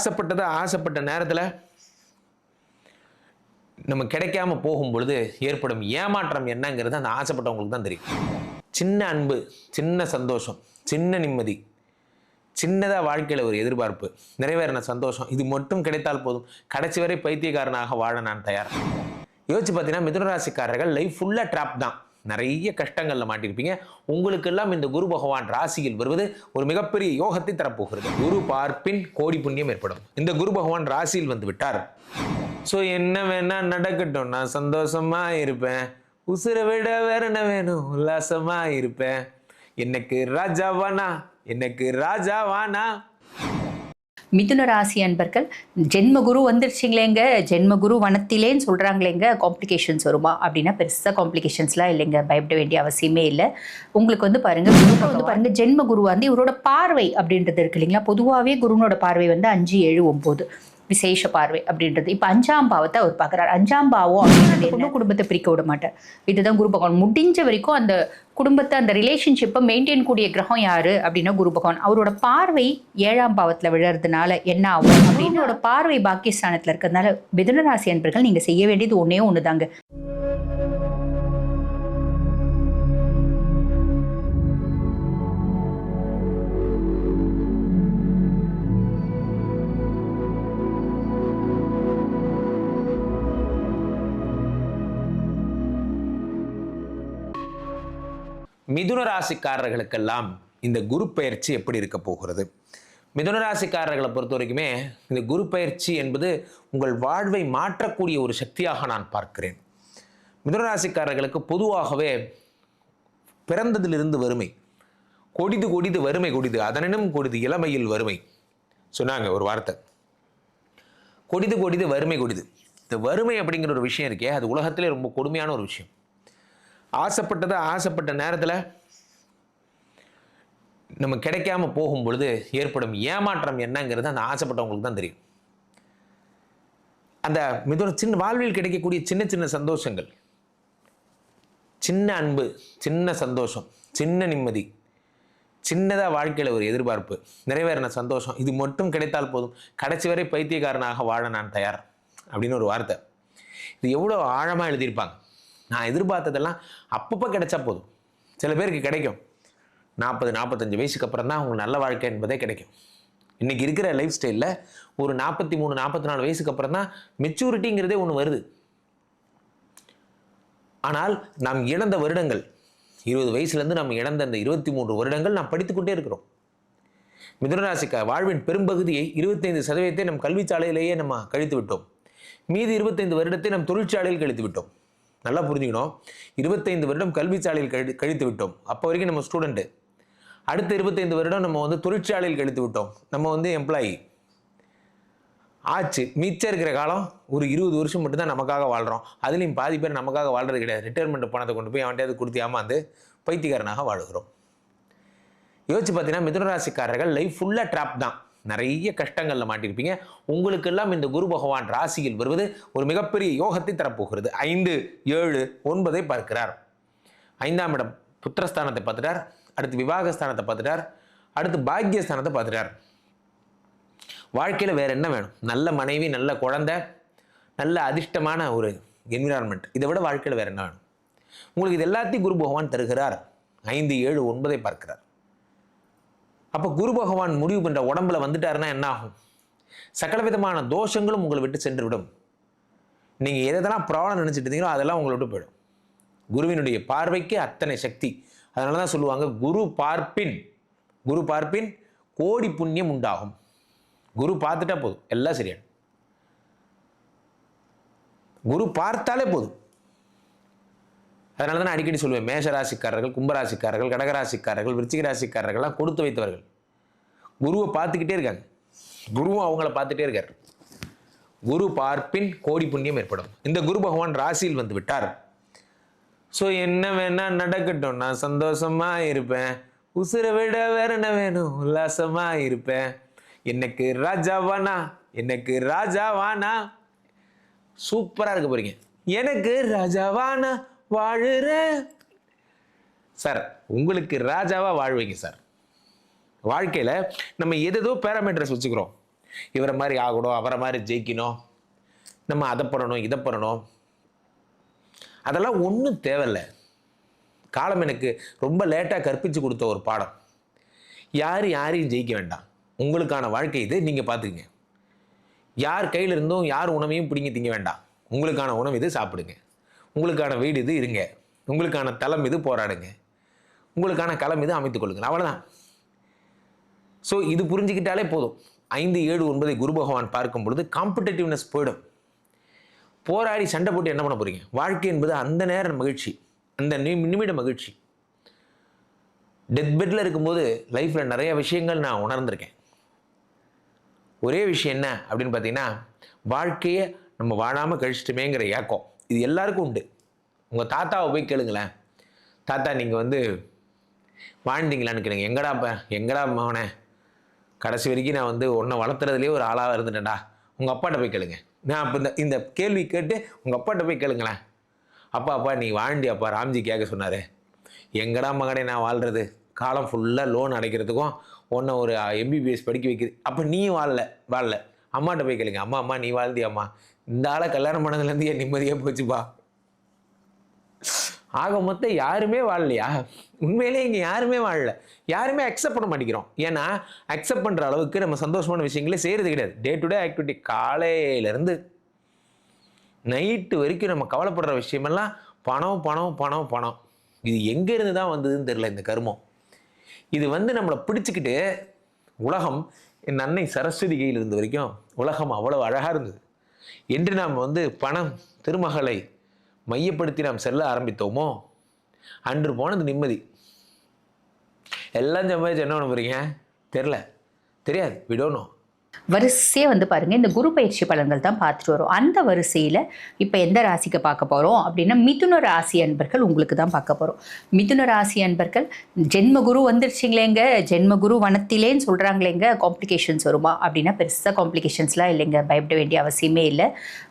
ஆசைப்பட்டதை ஆசைப்பட்ட நேரத்தில் நம்ம கிடைக்காம போகும் பொழுது ஏற்படும் ஏமாற்றம் என்னங்கிறது அந்த ஆசைப்பட்டவங்களுக்கு தான் தெரியும். சின்ன அன்பு சின்ன சந்தோஷம் சின்ன நிம்மதி சின்னதாக வாழ்க்கையில் ஒரு எதிர்பார்ப்பு நிறைவேறின சந்தோஷம் இது மட்டும் கிடைத்தால் போதும். கடைசி வரை பைத்தியக்காரனாக வாழ நான் தயார். யோசிச்சு பார்த்தீங்கன்னா மிதுனராசிக்காரர்கள் லைஃப் ஃபுல்லாக ட்ராப் தான். நிறைய கஷ்டங்களில் மாட்டிருப்பீங்க. உங்களுக்கெல்லாம் இந்த குரு பகவான் ராசியில் வருவது ஒரு மிகப்பெரிய யோகத்தை தரப்போகிறது. குரு பார்ப்பின் கோடி புண்ணியம் ஏற்படும். இந்த குரு பகவான் ராசியில் வந்து விட்டார். ஸோ என்ன வேணா நடக்கட்டும். நான் சந்தோஷமா இருப்பேன். உசுரை விட வேற என்ன வேணும்? உல்லாசமா இருப்பேன். எனக்கு ராஜாவானா? எனக்கு ராஜாவானா? மிதுன ராசி அன்பர்கள் ஜென்ம குரு வந்துருச்சுங்களேங்க. ஜென்ம குரு வனத்திலேன்னு சொல்கிறாங்களேங்க காம்ப்ளிகேஷன்ஸ் வருமா? அப்படின்னா பெருசாக காம்ப்ளிகேஷன்ஸ்லாம் இல்லைங்க. பயப்பட வேண்டிய அவசியமே இல்லை. உங்களுக்கு வந்து பாருங்க குரு வந்து பாருங்க ஜென்ம குரு வந்து இவரோட பார்வை அப்படின்றது இருக்கு இல்லைங்களா? பொதுவாகவே குருனோட பார்வை வந்து அஞ்சு ஏழு ஒம்பது. விசேஷ பார்வை அப்படின்றது. இப்போ அஞ்சாம் பாவத்தை அவர் பார்க்குறாரு. அஞ்சாம் பாவம் அப்படின்றது என்ன? குடும்பத்தை பிரிக்க விட மாட்டார் இதுதான் குரு பகவான். முடிஞ்ச வரைக்கும் அந்த குடும்பத்தை அந்த ரிலேஷன்ஷிப்பை மெயின்டைன் கூடிய கிரகம் யாரு அப்படின்னா குரு பகவான். அவரோட பார்வை ஏழாம் பாவத்தில் விழறதுனால என்ன ஆகும் அப்படின்னோட பார்வை பாக்கியஸ்தானத்தில் இருக்கிறதுனால மிதுன ராசி அன்பர்கள் நீங்கள் செய்ய வேண்டியது ஒன்றே ஒன்று தாங்க மிதுன ராசிக்காரர்களுக்கெல்லாம் இந்த குரு பயிற்சி எப்படி இருக்க போகிறது? மிதுன ராசிக்காரர்களை பொறுத்த வரைக்குமே இந்த குரு பயிற்சி என்பது உங்கள் வாழ்வை மாற்றக்கூடிய ஒரு சக்தியாக நான் பார்க்கிறேன். மிதுன ராசிக்காரர்களுக்கு பொதுவாகவே பிறந்ததிலிருந்து வறுமை கொடிது கொடிது வறுமை கொடிது அதனினும் கொடிது இளமையில் வறுமை. சொன்னாங்க ஒரு வார்த்தை. கொடிது கொடிது வறுமை கொடிது. இந்த வறுமை அப்படிங்கிற ஒரு விஷயம் இருக்கே அது உலகத்திலே ரொம்ப கொடுமையான ஒரு விஷயம். ஆசைப்பட்டதை ஆசைப்பட்ட நேரத்தில் நம்ம கிடைக்காம போகும் பொழுது ஏற்படும் ஏமாற்றம் என்னங்கிறது அந்த ஆசைப்பட்டவங்களுக்கு தான் தெரியும். அந்த மிதுன சின்ன வாழ்வில் கிடைக்கக்கூடிய சின்ன சின்ன சந்தோஷங்கள் சின்ன அன்பு சின்ன சந்தோஷம் சின்ன நிம்மதி சின்னதாக வாழ்க்கையில் ஒரு எதிர்பார்ப்பு நிறைவேறின சந்தோஷம் இது மட்டும் கிடைத்தால் போதும் கடைசி வரை பைத்தியக்காரனாக வாழ நான் தயார் அப்படின்னு ஒரு வார்த்தை. இது எவ்வளோ ஆழமாக எழுதியிருப்பாங்க. நான் எதிர்பார்த்ததெல்லாம் அப்பப்போ கிடைச்சா போதும். சில பேருக்கு கிடைக்கும். நாற்பது நாற்பத்தஞ்சு வயசுக்கு அப்புறம் தான் அவங்களுக்கு நல்ல வாழ்க்கை என்பதே கிடைக்கும். இன்றைக்கி இருக்கிற லைஃப் ஸ்டைலில் ஒரு நாற்பத்தி மூணு நாற்பத்தி நாலு வயசுக்கு அப்புறம் தான் மெச்சூரிட்டிங்கிறதே ஒன்று வருது. ஆனால் நாம் இழந்த வருடங்கள் இருபது வயசுலேருந்து நம்ம இழந்த அந்த இருபத்தி மூன்று வருடங்கள் நாம் படித்துக்கொண்டே இருக்கிறோம். மிதுனராசிக்க வாழ்வின் பெரும்பகுதியை இருபத்தைந்து சதவீதத்தை நம் கல்விச்சாலையிலேயே நம்ம கழித்து விட்டோம். மீதி இருபத்தைந்து வருடத்தை நம் தொழிற்சாலையில் கழித்து விட்டோம். நல்லா புரிஞ்சுக்கணும். இருபத்தைந்து வருடம் கல்விச்சாலையில் கழி கழித்து விட்டோம். அப்போ வரைக்கும் நம்ம ஸ்டூடெண்ட்டு அடுத்த இருபத்தைந்து வருடம் நம்ம வந்து தொழிற்சாலையில் கழித்து விட்டோம். நம்ம வந்து எம்ப்ளாயி ஆச்சு. மிச்சம் இருக்கிற காலம் ஒரு இருபது வருஷம் மட்டும்தான் நமக்காக வாழ்கிறோம் அதுலேயும் பாதி பேர் நமக்காக வாழ்றது கிடையாது. ரிட்டையர்மெண்ட் பணத்தை கொண்டு போய் அவன்கிட்ட கொடுத்து ஏமாந்து பைத்தியக்காரனாக வாழுகிறோம். யோசிச்சு பார்த்தீங்கன்னா மிதுனராசிக்காரர்கள் லைஃப் ஃபுல்லாக ட்ராப் தான். நிறைய கஷ்டங்களில் மாட்டியிருப்பீங்க உங்களுக்கெல்லாம் இந்த குரு பகவான் ராசியில் வருவது ஒரு மிகப்பெரிய யோகத்தை தரப்போகிறது. ஐந்து ஏழு ஒன்பதை பார்க்கிறார். ஐந்தாம் இடம் புத்திரஸ்தானத்தை பார்த்துட்டார். அடுத்து விவாகஸ்தானத்தை பார்த்துட்டார். அடுத்து பாக்கியஸ்தானத்தை பார்த்துட்டார். வாழ்க்கையில் வேறு என்ன வேணும்? நல்ல மனைவி நல்ல குழந்தை நல்ல அதிர்ஷ்டமான ஒரு என்விரான்மெண்ட் இதை விட வாழ்க்கையில் வேறு என்ன வேணும்? உங்களுக்கு இது எல்லாத்தையும் குரு பகவான் தருகிறார். ஐந்து ஏழு ஒன்பதை பார்க்கிறார். அப்போ குரு பகவான் முடிவு பண்ணுற உடம்புல வந்துட்டாருன்னா என்ன ஆகும் சகல விதமான தோஷங்களும் உங்களை விட்டு சென்று விடும் நீங்கள் எதெல்லாம் ப்ராப்ளம் நினச்சிட்டு இருந்தீங்களோ அதெல்லாம் உங்களை விட்டு போயிடும். குருவினுடைய பார்வைக்கு அத்தனை சக்தி. அதனால தான் சொல்லுவாங்க குரு பார்ப்பின். குரு பார்ப்பின் கோடி புண்ணியம் உண்டாகும். குரு பார்த்துட்டா போதும். எல்லாம் சரியாகும் குரு பார்த்தாலே போதும். அதனால தான் நான் அடிக்கடி சொல்லுவேன். மேஷராசிக்காரர்கள் கும்பராசிக்காரர்கள் கடகராசிக்காரர்கள் விருச்சிக ராசிக்காரர்கள்லாம் கொடுத்து வைத்தவர்கள். குருவை பார்த்துக்கிட்டே இருக்காங்க. குருவும் அவங்கள பார்த்துட்டே இருக்கார். குரு பார்ப்பின் கோடி புண்ணியம் ஏற்படும். இந்த குரு பகவான் ராசியில் வந்து விட்டார். ஸோ என்ன வேணா நடக்கட்டும். நான் சந்தோஷமா இருப்பேன். உசுரை விட வேற என்ன வேணும்? உல்லாசமா இருப்பேன். எனக்கு ராஜாவானா? எனக்கு ராஜாவானா? சூப்பராக இருக்க போறீங்க. எனக்கு ராஜாவானா? வாழுற. சார் உங்களுக்கு ராஜாவா வாழ்வீங்க சார் வாழ்க்கையில நம்ம எதோ பேராமீட்டர்ஸ் வச்சுக்கிறோம். இவரை மாதிரி ஆகணும் அவரை மாதிரி ஜெயிக்கணும். நம்ம அதை பண்ணணும் இதை பண்ணணும். அதெல்லாம் ஒன்றும் தேவையில்லை. காலம் எனக்கு ரொம்ப லேட்டாக கற்பித்து கொடுத்த ஒரு பாடம். யார் யாரையும் ஜெயிக்க வேண்டாம். உங்களுக்கான வாழ்க்கை இது நீங்கள் பார்த்துக்குங்க. யார் கையில் இருந்தும் யார் உணவையும் பிடிங்கி திங்க வேண்டாம். உங்களுக்கான உணவு இது சாப்பிடுங்க. உங்களுக்கான வீடு இது இருங்க. உங்களுக்கான தளம் இது போராடுங்க. உங்களுக்கான களம் இது அமைத்துக் கொள்ளுங்கள். அவ்வளோதான் ஸோ இது புரிஞ்சுக்கிட்டாலே போதும். ஐந்து ஏழு ஒன்பதை குரு பகவான் பார்க்கும் பொழுது காம்படிட்டிவ்னஸ் போயிடும். போராடி சண்டை போட்டு என்ன பண்ண போறீங்க? வாழ்க்கை என்பது அந்த நேர மகிழ்ச்சி. அந்த நிமிட மகிழ்ச்சி. டெத் பெட்டில் இருக்கும்போது லைஃப்பில் நிறைய விஷயங்கள் நான் உணர்ந்திருக்கேன். ஒரே விஷயம் என்ன அப்படின்னு பார்த்தீங்கன்னா வாழ்க்கையை நம்ம வாழாமல் கழிச்சிட்டுமேங்கிற ஏக்கம். இது எல்லாருக்கும் உண்டு. உங்கள் தாத்தாவை போய் கேளுங்களேன். தாத்தா நீங்கள் வந்து வாழ்ந்தீங்களான்னு கேளுங்க. எங்கடா ப எங்கடா மகனே கடைசி வரைக்கும் நான் வந்து உன்னை வளர்த்துறதுலேயே ஒரு ஆளாக இருந்துட்டேன்டா. உங்கள் அப்பாட்ட போய் கேளுங்க. நான் அப்போ இந்த இந்த கேள்வி கேட்டு உங்கள் அப்பாட்ட போய் கேளுங்களேன். அப்பா அப்பா நீ வாழ்ந்தியாப்பா ராம்ஜி கேட்க சொன்னார். எங்கடா மகனே நான் வாழ்கிறது காலம் ஃபுல்லாக லோன் அடைக்கிறதுக்கும் உன்னை ஒரு எம்பிபிஎஸ் படிக்க வைக்கிது. அப்போ நீயும் வாழல வாழல. அம்மாட்ட போய் கேளுங்க. அம்மா அம்மா நீ வாழ்ந்தியாம்மா? இந்த ஆளை கல்யாணம் பண்ணதுலேருந்து என் நிம்மதியாக போச்சுப்பா ஆக மொத்தம் யாருமே வாழலையா? உண்மையிலே இங்கே யாருமே வாழல. யாருமே அக்செப்ட் பண்ண மாட்டேங்கிறோம். ஏன்னா அக்செப்ட் பண்ணுற அளவுக்கு நம்ம சந்தோஷமான விஷயங்களே செய்கிறது கிடையாது. டே டு டே ஆக்டிவிட்டி காலையிலேருந்து நைட்டு வரைக்கும் நம்ம கவலைப்படுற விஷயமெல்லாம் பணம் பணம் பணம் பணம். இது எங்கேருந்து தான் வந்ததுன்னு தெரில இந்த கருமம். இது வந்து நம்மளை பிடிச்சிக்கிட்டு உலகம் என் அன்னை சரஸ்வதி கையில் இருந்த வரைக்கும் உலகம் அவ்வளோ அழகாக இருந்தது. என்று நாம் வந்து பணம் திருமகளை மையப்படுத்தி நாம் செல்ல ஆரம்பித்தோமோ? அன்று போனது நிம்மதி. எல்லாம் சம்பாதிச்சு என்ன பண்ண போகிறீங்க தெரில தெரியாது. விடணும் வரிசையாக வந்து பாருங்க இந்த குரு பயிற்சி பலன்கள் தான் பார்த்துட்டு வரோம். அந்த வரிசையில் இப்போ எந்த ராசிக்கு பார்க்க போகிறோம் அப்படின்னா மிதுன ராசி அன்பர்கள் உங்களுக்கு தான் பார்க்க போகிறோம் மிதுன ராசி அன்பர்கள் ஜென்ம குரு வந்துருச்சிங்களேங்க ஜென்ம குரு வனத்திலேன்னு சொல்கிறாங்களேங்க காம்ப்ளிகேஷன்ஸ் வருமா அப்படின்னா பெருசாக காம்ப்ளிகேஷன்ஸ்லாம் இல்லைங்க பயப்பட வேண்டிய அவசியமே இல்லை.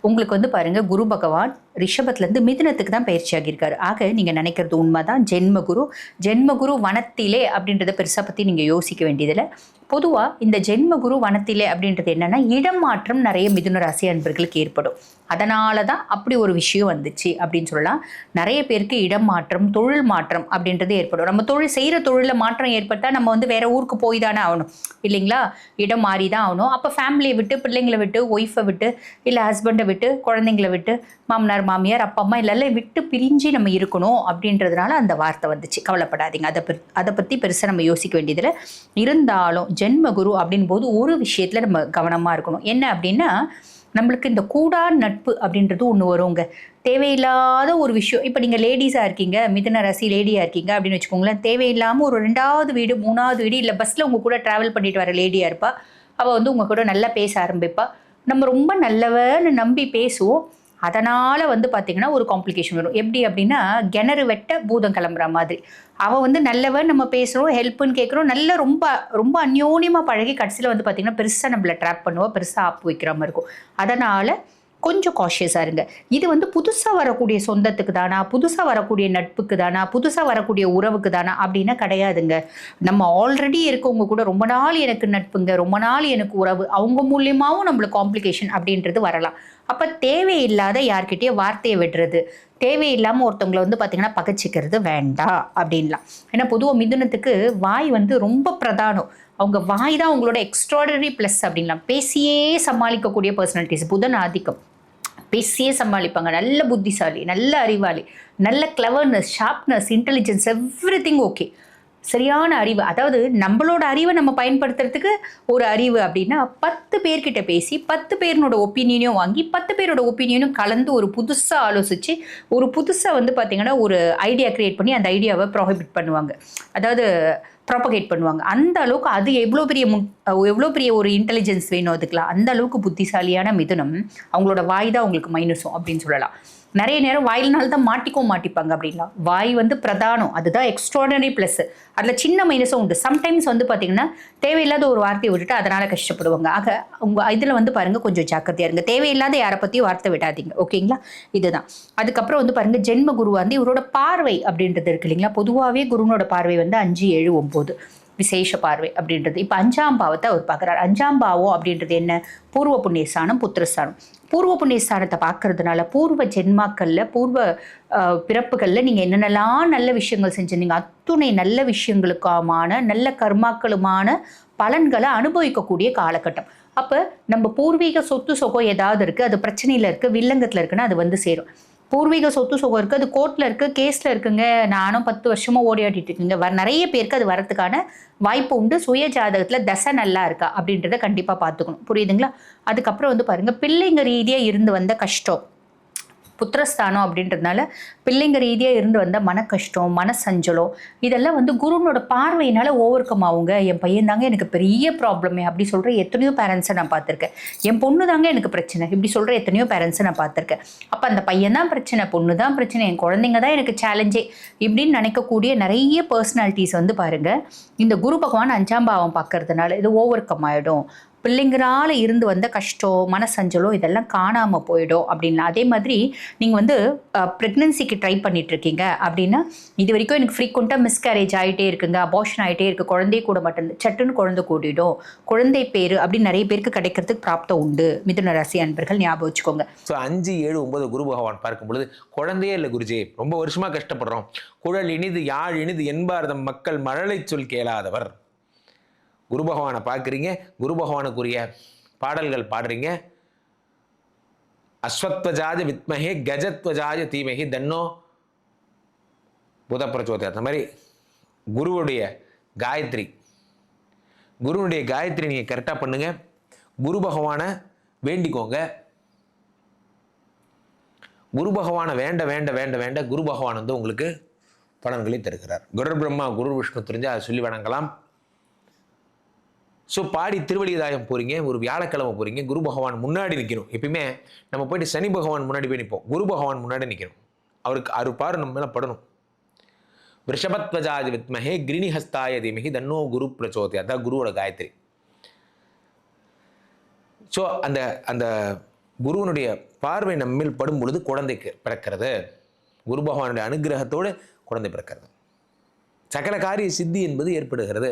உங்களுக்கு வந்து பாருங்க குரு பகவான் ரிஷபத்துலேருந்து மிதுனத்துக்கு தான் பயிற்சி ஆகியிருக்காரு ஆக நீங்கள் நினைக்கிறது உண்மைதான் ஜென்ம குரு ஜென்ம குரு வனத்திலே அப்படின்றத பெருசாக பற்றி நீங்கள் யோசிக்க வேண்டியதில்லை. பொதுவாக இந்த ஜென்ம குரு வனத்திலே அப்படின்றது என்னன்னா இடம் மாற்றம் நிறைய மிதுன ராசி அன்பர்களுக்கு ஏற்படும். அதனால தான் அப்படி ஒரு விஷயம் வந்துச்சு அப்படின்னு சொல்லலாம். நிறைய பேருக்கு இடம் மாற்றம் தொழில் மாற்றம் அப்படின்றது ஏற்படும். நம்ம தொழில் செய்கிற தொழிலில் மாற்றம் ஏற்பட்டால் நம்ம வந்து வேற ஊருக்கு போய் தானே ஆகணும். இல்லைங்களா? இடம் மாறி தான் ஆகணும். அப்போ ஃபேமிலியை விட்டு பிள்ளைங்களை விட்டு ஒய்ஃபை விட்டு இல்லை ஹஸ்பண்டை விட்டு குழந்தைங்களை விட்டு மாமனார் மாமியார் அப்பா அம்மா இல்லை விட்டு பிரிஞ்சு நம்ம இருக்கணும் அப்படின்றதுனால அந்த வார்த்தை வந்துச்சு. கவலைப்படாதீங்க. அதை பற்றி அதை பற்றி பெருசாக நம்ம யோசிக்க வேண்டியதில் இருந்தாலும் ஜென்ம குரு அப்படின் போது ஒரு விஷயத்தில் நம்ம கவனமாக இருக்கணும். என்ன அப்படின்னா நம்மளுக்கு இந்த கூடா நட்பு அப்படின்றது ஒன்று வருங்க. தேவையில்லாத ஒரு விஷயம் இப்போ நீங்கள் லேடிஸாக இருக்கீங்க மிதன ரசி லேடியாக இருக்கீங்க அப்படின்னு வச்சுக்கோங்களேன் தேவையில்லாமல் ஒரு ரெண்டாவது வீடு மூணாவது வீடு இல்லை பஸ்ஸில் உங்கள் கூட ட்ராவல் பண்ணிட்டு வர லேடியாக இருப்பா. அவள் வந்து உங்கள் கூட நல்லா பேச ஆரம்பிப்பா. நம்ம ரொம்ப நல்லவன்னு நம்பி பேசுவோம். அதனால் வந்து பார்த்திங்கன்னா ஒரு காம்ப்ளிகேஷன் வரும். எப்படி அப்படின்னா கிணறு வெட்ட பூதம் கிளம்புற மாதிரி. அவள் வந்து நல்லவன் நம்ம பேசுகிறோம் ஹெல்ப்புன்னு கேட்குறோம் நல்ல ரொம்ப ரொம்ப அந்யோன்யமாக பழகி கடைசியில் வந்து பார்த்திங்கன்னா பெருசாக நம்மளை ட்ராப் பண்ணுவோம் பெருசாக ஆப்பு வைக்கிற மாதிரி இருக்கும். அதனால் கொஞ்சம் காஷியஸாக இருங்க. இது வந்து புதுசாக வரக்கூடிய சொந்தத்துக்கு தானா புதுசாக வரக்கூடிய நட்புக்கு தானா புதுசாக வரக்கூடிய உறவுக்கு தானா அப்படின்னா கிடையாதுங்க. நம்ம ஆல்ரெடி இருக்கவங்க கூட ரொம்ப நாள் எனக்கு நட்புங்க ரொம்ப நாள் எனக்கு உறவு அவங்க மூலியமாகவும் நம்மளுக்கு காம்ப்ளிகேஷன் அப்படின்றது வரலாம். அப்போ தேவையில்லாத யார்கிட்டயே வார்த்தையை விடுறது தேவையில்லாமல் ஒருத்தவங்களை வந்து பார்த்திங்கன்னா பகைச்சிக்கிறது வேண்டாம் அப்படின்லாம். ஏன்னா பொதுவாக மிதுனத்துக்கு வாய் வந்து ரொம்ப பிரதானம். அவங்க வாய் தான் அவங்களோட எக்ஸ்ட்ராடனரி ப்ளஸ் அப்படின்லாம். பேசியே சமாளிக்கக்கூடிய பர்சனாலிட்டிஸ் புதன் ஆதிக்கம். பேசியே சமாளிப்பாங்க. நல்ல புத்திசாலி நல்ல அறிவாளி நல்ல cleverness sharpness intelligence everything okay சரியான அறிவு. அதாவது நம்மளோட அறிவை நம்ம பயன்படுத்துறதுக்கு ஒரு அறிவு அப்படின்னா பத்து பேர்கிட்ட பேசி பத்து பேரினோட ஒப்பீனியனையும் வாங்கி பத்து பேரோட ஒப்பீனியனும் கலந்து ஒரு புதுசாக ஆலோசித்து ஒரு புதுசாக வந்து பார்த்திங்கன்னா ஒரு ஐடியா க்ரியேட் பண்ணி அந்த ஐடியாவை ப்ராஹிபிட் பண்ணுவாங்க. அதாவது ப்ராபகேட் பண்ணுவாங்க. அந்த அளவுக்கு அது எவ்வளோ பெரிய மு எவ்வளோ பெரிய ஒரு இன்டெலிஜென்ஸ் வேணும் அதுக்கெலாம் அந்த அளவுக்கு புத்திசாலியான மிதுனம் அவங்களோட வாய் தான் அவங்களுக்கு மைனஸும் அப்படின்னு சொல்லலாம். நிறைய நேரம் வாயில்னால தான் மாட்டிக்கவும் மாட்டிப்பாங்க அப்படின்னா. வாய் வந்து பிரதானம். அதுதான் எக்ஸ்ட்ராடனரி ப்ளஸ் அதில் சின்ன மைனஸும் உண்டு. சம்டைம்ஸ் வந்து பார்த்தீங்கன்னா தேவையில்லாத ஒரு வார்த்தையை விட்டுட்டு அதனால் கஷ்டப்படுவாங்க. ஆக உங்கள் இதில் வந்து பாருங்கள் கொஞ்சம் ஜாக்கிரதையாக இருங்க. தேவையில்லாத யாரை பற்றியும் வார்த்தை விடாதீங்க. ஓகேங்களா? இதுதான். அதுக்கப்புறம் வந்து பாருங்கள் ஜென்ம குரு வந்து இவரோட பார்வை அப்படின்றது இருக்கு இல்லைங்களா? பொதுவாகவே குருனோட பார்வை வந்து அஞ்சு ஏழு ஒம்பது விசேஷ பார்வை அப்படின்றது. இப்போ அஞ்சாம் பாவத்தை அவர் பார்க்குறாரு. அஞ்சாம் பாவம் அப்படின்றது என்ன? பூர்வ புண்ணியஸ்தானம் புத்திரஸ்தானம். பூர்வ புண்ணியஸ்தானத்தை பார்க்கறதுனால பூர்வ ஜென்மாக்களில் பூர்வ பிறப்புகளில் நீங்கள் என்னென்னலாம் நல்ல விஷயங்கள் செஞ்சுருந்தீங்க அத்துணை நல்ல விஷயங்களுக்கான நல்ல கர்மாக்களுமான பலன்களை அனுபவிக்கக்கூடிய காலகட்டம். அப்போ நம்ம பூர்வீக சொத்து சொகம் ஏதாவது இருக்குது அது பிரச்சனையில் இருக்குது வில்லங்கத்தில் இருக்குன்னா அது வந்து சேரும். பூர்வீக சொத்து சுகம் இருக்குது அது கோர்ட்டில் இருக்குது கேஸில் இருக்குங்க. நானும் பத்து வருஷமாக ஓடியாடிட்டு இருக்குங்க. வர நிறைய பேருக்கு அது வரதுக்கான வாய்ப்பு உண்டு. சுய ஜாதகத்தில் தசை நல்லா இருக்கா அப்படின்றத கண்டிப்பாக பார்த்துக்கணும். புரியுதுங்களா? அதுக்கப்புறம் வந்து பாருங்கள் பிள்ளைங்க ரீதியாக இருந்து வந்த கஷ்டம். புத்திரஸ்தானம் அப்படின்றதுனால பிள்ளைங்க ரீதியாக இருந்து வந்த மன கஷ்டம் மன சஞ்சலம் இதெல்லாம் வந்து குருனோட பார்வையினால ஓவர் கம் ஆகுங்க. என் பையன் தாங்க எனக்கு பெரிய ப்ராப்ளமே அப்படி சொல்கிற எத்தனையோ பேரண்ட்ஸை நான் பார்த்துருக்கேன். என் பொண்ணு தாங்க எனக்கு பிரச்சனை. இப்படி சொல்கிற எத்தனையோ பேரண்ட்ஸை நான் பார்த்துருக்கேன். அப்போ அந்த பையன் தான் பிரச்சனை பொண்ணு தான் பிரச்சனை என் குழந்தைங்க தான் எனக்கு சேலஞ்சே இப்படின்னு நினைக்கக்கூடிய நிறைய பர்சனாலிட்டிஸ் வந்து பாருங்கள் இந்த குரு பகவான் அஞ்சாம் பாவம் பார்க்கறதுனால இது ஓவர் கம் ஆகிடும் பிள்ளைங்களால இருந்து வந்த கஷ்டம் மனசஞ்சலோ இதெல்லாம் காணாமல் போயிடும் அப்படின்லாம். அதே மாதிரி நீங்கள் வந்து ப்ரெக்னன்சிக்கு ட்ரை பண்ணிகிட்ருக்கீங்க இருக்கீங்க அப்படின்னா இது வரைக்கும் எனக்கு ஃப்ரீக்வெண்ட்டாக மிஸ்கேரேஜ் ஆகிட்டே இருக்குங்க அபார்ஷன் ஆகிட்டே இருக்கு. குழந்தைய கூட மட்டும் சட்டுன்னு குழந்தை கூட்டிடும் குழந்தை பேர் அப்படின்னு நிறைய பேருக்கு கிடைக்கிறதுக்கு பிராப்தம் உண்டு. மிதுன ராசி அன்பர்கள் ஞாபகம் வச்சுக்கோங்க. ஸோ அஞ்சு ஏழு ஒன்பது குரு பகவான் பார்க்கும் பொழுது குழந்தையே இல்லை குருஜி ரொம்ப வருஷமாக கஷ்டப்படுறோம். குழல் இனிது யாழ் இனிது என்பார்தம் மக்கள் மழலை சொல் கேளாதவர். குரு பகவானை பார்க்குறீங்க குரு பகவானுக்குரிய பாடல்கள் பாடுறீங்க. அஸ்வத்வஜாஜ வித்மகே கஜத்வஜாஜ தீமஹி தன்னோ புத பிரச்சோதி அந்த மாதிரி குருவுடைய காயத்ரி. குருவுடைய காயத்ரி நீங்கள் கரெக்டாக பண்ணுங்க. குரு பகவானை வேண்டிக்கோங்க. குரு பகவானை வேண்ட வேண்ட வேண்ட வேண்ட குரு பகவான் வந்து உங்களுக்கு பலன்களை தருகிறார். குரு பிரம்மா குரு விஷ்ணு தெரிஞ்சு அதை சொல்லி வணங்கலாம். ஸோ பாடி திருவள்ளிதாயம் போகிறீங்க ஒரு வியாழக்கிழமை போகிறீங்க குரு பகவான் முன்னாடி நிற்கணும் எப்பயுமே நம்ம போயிட்டு சனி பகவான் முன்னாடி போய் நிற்போம் குரு பகவான் முன்னாடி நிற்கணும் அவருக்கு அரு நம்ம மேலே படணும். ரிஷபத்வஜாதி வித்மஹே கிரிணிஹஸ்தாய தீமகி தன்னோ குரு பிரச்சோதி அதான் குருவோட காயத்ரி. ஸோ அந்த அந்த குருவனுடைய பார்வை நம்மில் படும் பொழுது குழந்தைக்கு பிறக்கிறது. குரு பகவானுடைய அனுகிரகத்தோடு குழந்தை பிறக்கிறது. சகல காரிய சித்தி என்பது ஏற்படுகிறது.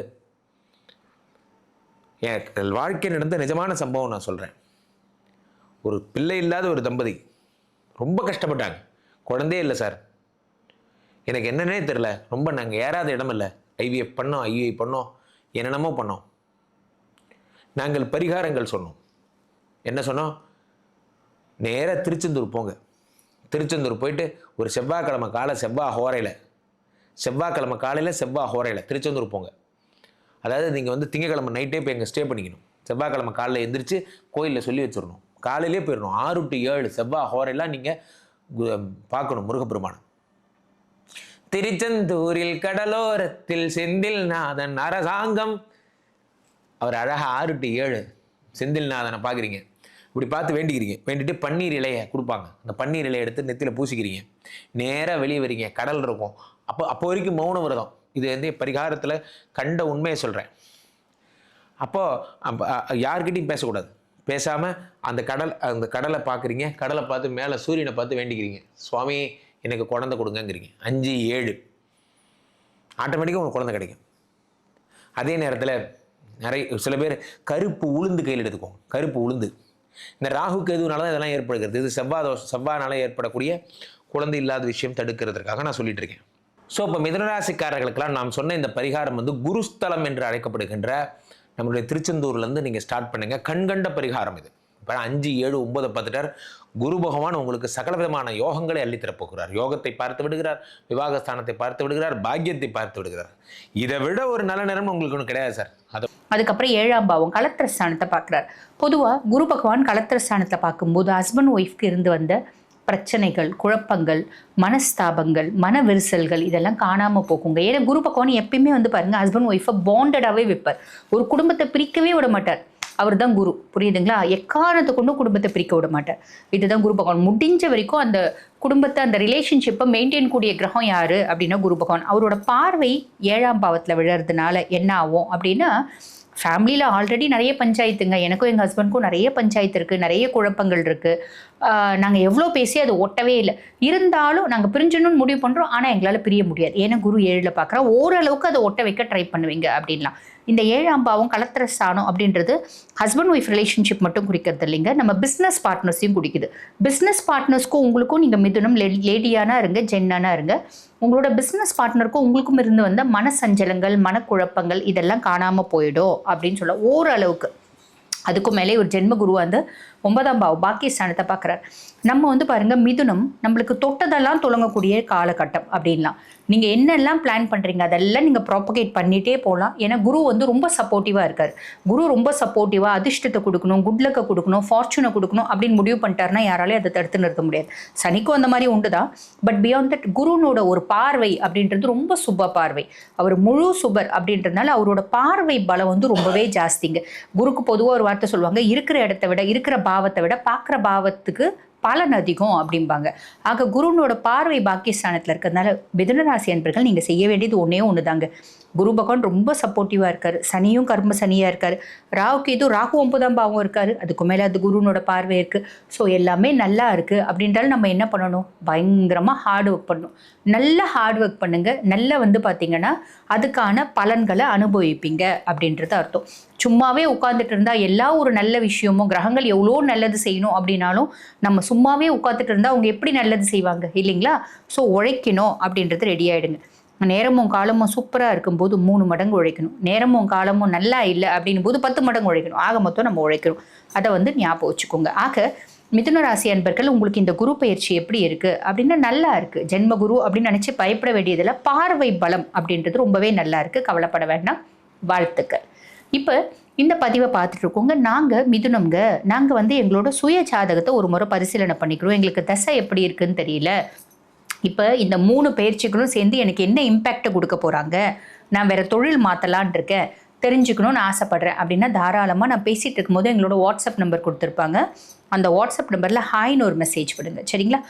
என் வாழ்க்கை நடந்த நிஜமான சம்பவம் நான் சொல்கிறேன் ஒரு பிள்ளை இல்லாத ஒரு தம்பதி ரொம்ப கஷ்டப்பட்டாங்க. குழந்தையே இல்லை சார். எனக்கு என்னன்னே தெரில. ரொம்ப நாங்கள் ஏறாத இடம் இல்லை. ஐவிஎஃப் பண்ணோம் ஐவிஐ பண்ணோம் என்னென்னமோ பண்ணோம். நாங்கள் பரிகாரங்கள் சொன்னோம். என்ன சொன்னோம்? நேராக திருச்செந்தூர் போங்க. திருச்செந்தூர் போயிட்டு ஒரு செவ்வாய்க்கிழமை காலை செவ்வாய் ஹோரையில். செவ்வாய்க்கிழமை காலையில் செவ்வாய் ஹோரையில் திருச்செந்தூர் போங்க. அதாவது நீங்கள் வந்து திங்கக்கிழமை நைட்டே போய் எங்கள் ஸ்டே பண்ணிக்கணும். செவ்வாய்க்கிழமை காலையில் எந்திரிச்சு கோயிலில் சொல்லி வச்சிடணும் காலையிலே போயிடணும் ஆறு டு ஏழு செவ்வாய் ஹோரையெல்லாம் நீங்கள் பார்க்கணும் முருகப்பெருமானம் திருச்செந்தூரில் கடலோரத்தில் செந்தில் நாதன் அரசாங்கம். அவர் அழகாக ஆறு டு ஏழு செந்தில் நாதனை பார்க்குறீங்க. இப்படி பார்த்து வேண்டிக்கிறீங்க. வேண்டிட்டு பன்னீர் இலையை கொடுப்பாங்க. அந்த பன்னீர் இலையை எடுத்து நெத்தியில் பூசிக்கிறீங்க. நேராக வெளியே வரீங்க. கடல் இருக்கும். அப்போ அப்போ வரைக்கும் மௌன விரதம். இது வந்து பரிகாரத்தில் கண்ட உண்மையை சொல்கிறேன் அப்போது யார்கிட்டையும் பேசக்கூடாது. பேசாமல் அந்த கடல் அந்த கடலை பார்க்குறீங்க கடலை பார்த்து மேலே சூரியனை பார்த்து வேண்டிக்கிறீங்க. சுவாமி எனக்கு குழந்த கொடுங்கங்கிறீங்க. அஞ்சு ஏழு. ஆட்டோமேட்டிக்காக உங்களுக்கு குழந்தை கிடைக்கும். அதே நேரத்தில் நிறைய சில பேர் கருப்பு உளுந்து கையில் எடுத்துக்கோங்க கருப்பு உளுந்து. இந்த ராகு கேதுனால தான் இதெல்லாம் ஏற்படுகிறது. இது செவ்வாய் தோஷம் செவ்வாய்னால ஏற்படக்கூடிய குழந்தை இல்லாத விஷயம் தடுக்கிறதுக்காக நான் சொல்லிட்டு இருக்கேன். ஸோ இப்போ மிதனராசிக்காரர்களுக்கெல்லாம் நாம் சொன்ன இந்த பரிகாரம் வந்து குருஸ்தலம் என்று அழைக்கப்படுகின்ற நம்மளுடைய திருச்செந்தூர்லேருந்து நீங்கள் ஸ்டார்ட் பண்ணுங்கள் கண்கண்ட பரிகாரம் இது. இப்போ அஞ்சு ஏழு ஒன்பது பார்த்துட்டார். குரு பகவான் உங்களுக்கு சகல விதமான யோகங்களை அள்ளித்தரப்போகிறார் யோகத்தை பார்த்து விடுகிறார் விவாகஸ்தானத்தை பார்த்து விடுகிறார் பாக்கியத்தை பார்த்து விடுகிறார். இதை விட ஒரு நல்ல நேரம் உங்களுக்கு ஒன்றும் கிடையாது சார். அது அதுக்கப்புறம் ஏழாம் பாவம் கலத்திர ஸ்தானத்தை பார்க்குறார். பொதுவாக குரு பகவான் கலத்திர ஸ்தானத்தை பார்க்கும்போது ஹஸ்பண்ட் ஒய்ஃப்க்கு இருந்து வந்த பிரச்சனைகள் குழப்பங்கள் மனஸ்தாபங்கள் மன விரிசல்கள் இதெல்லாம் காணாமல் போகுங்க. ஏன்னா குரு பகவான் எப்பயுமே வந்து பாருங்க ஹஸ்பண்ட் ஒய்ஃபை பாண்டடாகவே வைப்பார். ஒரு குடும்பத்தை பிரிக்கவே விட மாட்டார். அவர் தான் குரு. புரியுதுங்களா? எக்காரணத்தை கொண்டு குடும்பத்தை பிரிக்க விட மாட்டார். இதுதான் குரு பகவான். முடிஞ்ச வரைக்கும் அந்த குடும்பத்தை அந்த ரிலேஷன்ஷிப்பை மெயின்டைன் கூடிய கிரகம் யாரு? அப்படின்னா குரு பகவான். அவரோட பார்வை ஏழாம் பாவத்தில் விழறதுனால என்ன ஆகும் அப்படின்னா ஃபேமிலியில் ஆல்ரெடி நிறைய பஞ்சாயத்துங்க. எனக்கும் எங்கள் ஹஸ்பண்ட்க்கும் நிறைய பஞ்சாயத்து இருக்குது நிறைய குழப்பங்கள் இருக்குது நாங்கள் எவ்வளோ பேசி அது ஒட்டவே இல்லை. இருந்தாலும் நாங்கள் பிரிஞ்சணும்னு முடிவு பண்ணுறோம் ஆனால் எங்களால் பிரிய முடியாது. ஏன்னா குரு ஏழில் பார்க்குறோம் ஓரளவுக்கு அதை ஒட்ட வைக்க ட்ரை பண்ணுவீங்க அப்படின்லாம். இந்த ஏழாம் பாவம் கலத்திரஸ்தானம் அப்படின்றது ஹஸ்பண்ட் ஒய்ஃப் ரிலேஷன்ஷிப் மட்டும் குறிக்கிறது இல்லைங்க. நம்ம பிஸ்னஸ் பார்ட்னர்ஸையும் குறிக்குது. பிஸ்னஸ் பார்ட்னர்ஸ்க்கும் உங்களுக்கும் நீங்கள் மிதுனம் லே லேடியானா இருங்க ஜென்னானா இருங்க. உங்களோட பிஸ்னஸ் பார்ட்னருக்கும் உங்களுக்கும் இருந்து வந்த மனசஞ்சலங்கள் மனக்குழப்பங்கள் இதெல்லாம் காணாமல் போயிடும் அப்படின்னு சொல்ல ஓரளவுக்கு. அதுக்கும் மேலே ஒரு ஜென்ம குரு வந்து ஒன்பதாம் பாவம் பாக்கியஸ்தானத்தை பார்க்குறார். நம்ம வந்து பாருங்கள் மிதுனம் நம்மளுக்கு தொட்டதெல்லாம் தொடங்கக்கூடிய காலகட்டம் அப்படின்லாம். நீங்கள் என்னெல்லாம் பிளான் பண்ணுறீங்க அதெல்லாம் நீங்கள் ப்ராப்பகேட் பண்ணிகிட்டே போகலாம் ஏன்னா குரு வந்து ரொம்ப சப்போர்ட்டிவாக இருக்கார். குரு ரொம்ப சப்போர்ட்டிவாக அதிர்ஷ்டத்தை கொடுக்கணும் குட்லக்கை கொடுக்கணும் ஃபார்ச்சூனை கொடுக்கணும் அப்படின்னு முடிவு பண்ணிட்டாருன்னா யாராலையும் அதை தடுத்து நிறுத்த முடியாது. சனிக்கும் அந்த மாதிரி உண்டு தான். பட் பியாண்ட் தட் குருனோட ஒரு பார்வை அப்படின்றது ரொம்ப சுப பார்வை. அவர் முழு சுபர் அப்படின்றதுனால அவரோட பார்வை பலம் வந்து ரொம்பவே ஜாஸ்திங்க. குருக்கு பொதுவாக ஒரு வார்த்தை சொல்லுவாங்க இருக்கிற இடத்த விட இருக்கிற பாவத்தை விட பார்க்குற பாவத்துக்கு பலன் அதிகம் அப்படிம்பாங்க. ஆக குருனோட பார்வை பாக்கியஸ்தானத்தில் இருக்கிறதுனால மிதுனராசி அன்பர்கள் நீங்கள் செய்ய வேண்டியது ஒன்றே ஒன்று தாங்க குரு பகவான் ரொம்ப சப்போர்ட்டிவாக இருக்கார். சனியும் கர்ம சனியாக இருக்கார். ராகுக்கு இது ராகு ஒன்பதாம் பாவம் இருக்கார். அதுக்கு மேலே அது குருனோட பார்வை இருக்குது ஸோ எல்லாமே நல்லா இருக்குது அப்படின்றாலும் நம்ம என்ன பண்ணணும்? பயங்கரமாக ஹார்ட் ஒர்க் பண்ணணும். நல்லா ஹார்ட் ஒர்க் பண்ணுங்கள் நல்லா வந்து பார்த்திங்கன்னா அதுக்கான பலன்களை அனுபவிப்பீங்க அப்படின்றது அர்த்தம். சும்மாவே உட்காந்துட்டு இருந்தால் எல்லா ஒரு நல்ல விஷயமும் கிரகங்கள் எவ்வளோ நல்லது செய்யணும் அப்படின்னாலும் நம்ம சும்மாவே உட்காந்துட்டு இருந்தால் அவங்க எப்படி நல்லது செய்வாங்க இல்லைங்களா? ஸோ உழைக்கணும் அப்படின்றது ரெடி ஆகிடுங்க நேரமும் காலமும் சூப்பராக இருக்கும்போது மூணு மடங்கு உழைக்கணும். நேரமும் காலமும் நல்லா இல்லை அப்படின்னும் போது பத்து மடங்கு உழைக்கணும். ஆக மொத்தம் நம்ம உழைக்கணும் அதை வந்து ஞாபகம் வச்சுக்கோங்க. ஆக மிதுன ராசி அன்பர்கள் உங்களுக்கு இந்த குரு பயிற்சி எப்படி இருக்குது அப்படின்னா நல்லா இருக்குது ஜென்ம குரு அப்படின்னு நினச்சி பயப்பட வேண்டியதில் பார்வை பலம் அப்படின்றது ரொம்பவே நல்லா இருக்குது கவலைப்பட வேண்டாம். வாழ்த்துக்கள். இப்போ இந்த பதிவை பார்த்துட்டு இருக்கோங்க. நாங்கள் மிதுனம்ங்க. நாங்கள் வந்து எங்களோட சுய ஜாதகத்தை ஒரு முறை பரிசீலனை பண்ணிக்கிறோம். எங்களுக்கு தசை எப்படி இருக்குன்னு தெரியல. இப்போ இந்த மூணு பயிற்சிகளும் சேர்ந்து எனக்கு என்ன இம்பேக்டை கொடுக்க போகிறாங்க நான் வேற தொழில் மாற்றலான் இருக்கேன். தெரிஞ்சுக்கணும்னு ஆசைப்பட்றேன். அப்படின்னா தாராளமாக நான் பேசிகிட்டு இருக்கும்போது எங்களோட வாட்ஸ்அப் நம்பர் கொடுத்துருப்பாங்க. அந்த வாட்ஸ்அப் நம்பரில் ஹாய்னு ஒரு மெசேஜ் விடுங்க. சரிங்களா?